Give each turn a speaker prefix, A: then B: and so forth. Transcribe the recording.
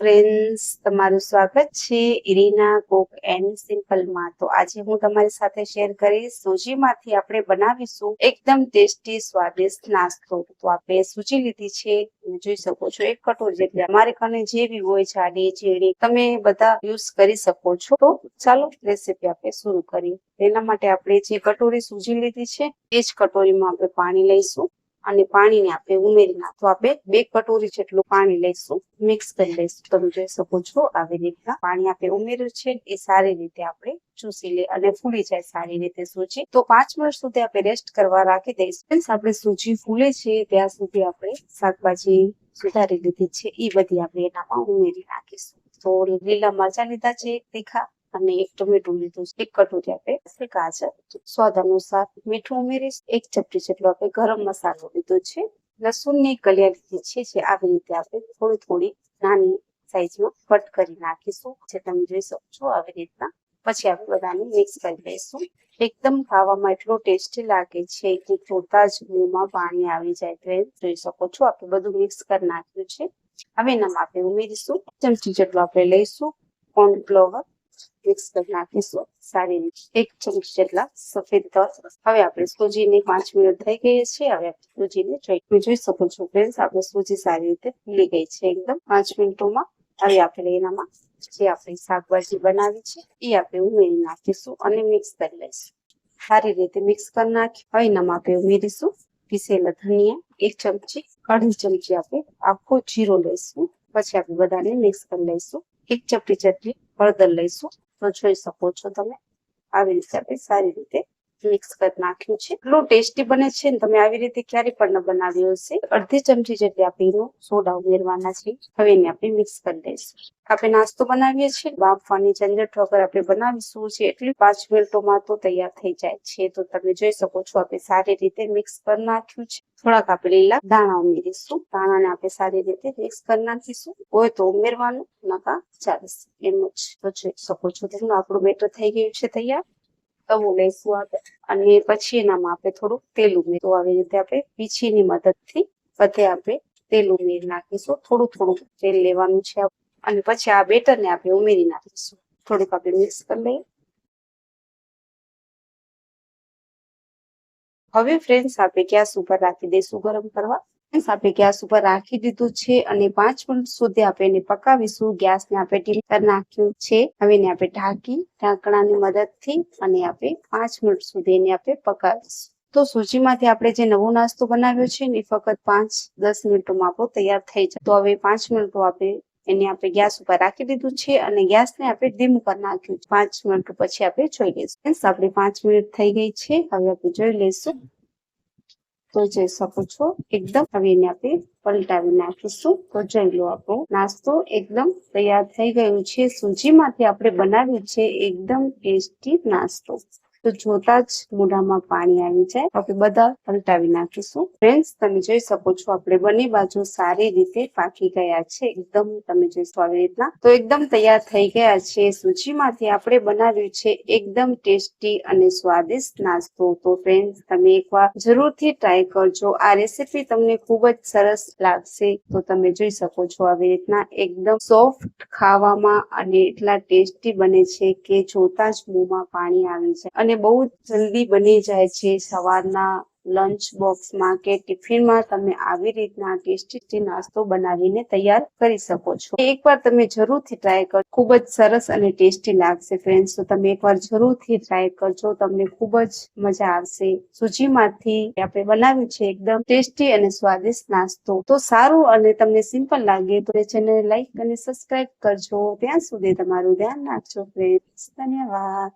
A: Friends તમારું સ્વાગત છે ઇરીના કોક એન્ડ સિમ્પલમાં તો આજે હું તમારી સાથે શેર કરીશ, સૂજીમાંથી આપણે બનાવીશું એકદમ ટેસ્ટી, સ્વાદિષ્ટ નાસ્તો. તો આપણે સૂજી લીધી છે, તમે જોઈ શકો છો, એક કટોરી જેટલી. અમારે કને જેવી હોય, જાડી ઝીણી તમે બધા યુઝ કરી શકો છો. તો ચાલો રેસીપી આપણે શરૂ કરીએ. એના માટે આપણે જે કટોરી સૂજી લીધી છે, એ જ કટોરીમાં આપણે પાણી લઈશું. અને પાણીને આપણે ઉમેરી નાખો આપણે બે કટોરી જેટલું પાણી લઈશું. મિક્સ કરી લઈશું. તમે જોઈ શકો છો આવી રીતના પાણી આપણે ઉમેર્યું છે. એ સારી રીતે આપણે ચૂસી લે અને ફૂલી જાય સારી રીતે સૂજી. તો પાંચ મિનિટ સુધી આપણે રેસ્ટ કરવા રાખી દઈશું. આપણે સૂજી ફૂલે છે ત્યાં સુધી આપણે શાકભાજી સુધારી લીધી છે. એ બધી આપણે એનામાં ઉમેરી નાખીશું. તો લીલા મરચા લીધા છે. દેખા અને એક ટમેટું લીધું છે. એક કટોરી આપણે ગાજર સ્વાદ અનુસાર મીઠું ઉમેરીશ. એક ચપટી જેટલો આપણે ગરમ મસાલો લીધો છે. લસુણની કલિયા લીધી છે, જે આવી રીતે આપણે થોડી થોડી નાની સાઈઝમાં કટ કરી નાખીશું, જે તમે જોઈ શકો છો આવી રીતના. પછી આપણે બધાને મિક્સ કરી લઈશું. એકદમ ખાવામાં એટલો ટેસ્ટી લાગે છે કે જોતા જ મોંમાં પાણી આવી જાય તો જોઈ શકો છો. આપણે બધું મિક્સ કરી નાખ્યું છે. હવે એનામાં આપણે ઉમેરીશું. ચમચી જેટલું આપણે લઈશું. કોર્નફ્લોવર મિક્સ કરી નાખીશું સારી રીતે. એક ચમચી જેટલા સફેદ તલ. હવે આપણે સૂજીને પાંચ મિનિટ થઈ ગઈ છે. હવે સૂજીને જોઈ જોઈ શકો છો ફ્રેન્ડ આપણે સૂજી સારી રીતે ફૂલી ગઈ છે એકદમ. પાંચ મિનિટોમાં. હવે આપણે એનામાં જે આપણે શાકભાજી બનાવી છે, એ આપણે ઉમેરી નાખીશું અને મિક્સ કરી લઈશું. સારી રીતે મિક્સ કરી નાખી. હવે એનામાં આપણે ઉમેરીશું પીસેલા ધનિયા. એક ચમચી, અડધી ચમચી આપણે આખો જીરો લઈશું. પછી આપણે બધાને મિક્સ કરી લઈશું. એક ચપટી જેટલી હળદર લઈશું. તો જોઈ શકો છો તમે. આવી રીતે આપણે સારી રીતે મિક્સ કરી નાખ્યું છે. એટલું ટેસ્ટી બને છે ને તમે આવી રીતે ક્યારે પણ ન બનાવ્યું હશે. અડધી ચમચી જેટલી આપણે એનો સોડા ઉમેરવાના છે. હવે એને આપણે મિક્સ કરી દઈશું. આપણે નાસ્તો બનાવીએ છીએ. બાફવાની ઝંઝટ વગર આપણે બનાવીશું છે એટલી પાંચ મિનિટોમાં તો તૈયાર થઈ જાય છે. તો તમે જોઈ શકો છો આપણે સારી રીતે મિક્સ કરી નાખ્યું છે. થોડાક આપણે લીલા દાણા ઉમેરીશું. દાણાને આપણે સારી રીતે મિક્સ કરી નાખીશું. હોય તો ઉમેરવાનું નકા ચાલશે. એમ જ. તો જોઈ શકો છો. તેનું આપણું બેટર થઈ ગયું છે તૈયાર. તવો લઈશું આપણે. અને પછી એનામાં આપણે થોડુંક તેલ ઉમેર આવી રીતે આપણે પીછીની મદદથી બધે આપણે તેલ ઉમેરી નાખીશું. થોડું થોડું તેલ લેવાનું છે અને પછી આ બેટરને આપણે ઉમેરી નાખીશું. થોડુંક આપણે મિક્સ કરી લઈએ. હવે ફ્રેન્ડ્સ આપણે ગેસ ઉપર રાખી દઈશું ગરમ કરવા. આપણે ગેસ ઉપર રાખી દીધું છે અને પાંચ મિનિટ સુધી આપણે એને પકાવીશું. ગેસને આપણે ઢીલ કરી નાખ્યું છે. હવે એને આપણે ઢાંકી, ઢાંકણાની મદદથી અને આપણે પાંચ મિનિટ સુધી એને આપણે પકાવીશું. તો સૂજીમાંથી આપણે જે નવો નાસ્તો બનાવ્યો છે ને એ ફક્ત પાંચ, દસ મિનિટોમાં આપણો તૈયાર થઈ જાય. તો હવે પાંચ મિનિટો આપણે એને આપણે ગેસ ઉપર રાખી દીધું છે અને ગેસને આપણે ધીમ કરી નાખ્યું છે. પાંચ મિનિટ પછી આપણે જોઈ લઈશું. આપણે પાંચ મિનિટ થઈ ગઈ છે. હવે આપણે જોઈ લઈશું. તો જોઈ શકો છો, એકદમ હવે એને આપણે પલટાવી નાખીશું. તો જોઈ લો આપણો નાસ્તો એકદમ તૈયાર થઈ ગયું છે. સૂજીમાંથી આપણે બનાવ્યું છે એકદમ ટેસ્ટી નાસ્તો. તો જોતા જ મોઢામાં પાણી આવી જાય. આપણે બધા પલટાવી નાખીશું. ફ્રેન્ડ્સ તમે જોઈ શકો છો, આપણે બંને બાજુ સારી રીતે પાકી ગયા છે. એકદમ તમે જોઈશો આવી રીતના. તો એકદમ તૈયાર થઈ ગયા છે. સૂજીમાંથી આપણે બનાવ્યું છે એકદમ ટેસ્ટી અને સ્વાદિષ્ટ નાસ્તો. તો ફ્રેન્ડ્સ તમે એકવાર જરૂરથી ટ્રાય કરજો. આ રેસીપી તમને ખૂબ જ સરસ લાગશે. તો તમે જોઈ શકો છો આવી રીતના એકદમ સોફ્ટ ખાવામાં અને એટલા ટેસ્ટી બને છે કે જોતા જ મોંમાં પાણી આવી જાય. અને બહુ જલ્દી બની જાય છે સવારના લંચ બોક્સમાં કે ટિફિનમાં તમે આવી રીતના ટેસ્ટી નાસ્તો બનાવીને તૈયાર કરી શકો છો. એકવાર તમે જરૂરથી ટ્રાય કરો, ખૂબ જ સરસ અને ટેસ્ટી લાગશે ફ્રેન્ડ્સ તો તમે એકવાર જરૂરથી ટ્રાય કરજો, તમને ખૂબ જ મજા આવશે. સૂજીમાંથી આપણે બનાવ્યું છે એકદમ ટેસ્ટી અને સ્વાદિષ્ટ નાસ્તો. તો સારું અને તમને સિમ્પલ લાગે તો ચેનલ લાઈક અને સબસ્ક્રાઇબ કરજો. ત્યાં સુધી તમારું ધ્યાન રાખજો ફ્રેન્ડ્સ ધન્યવાદ.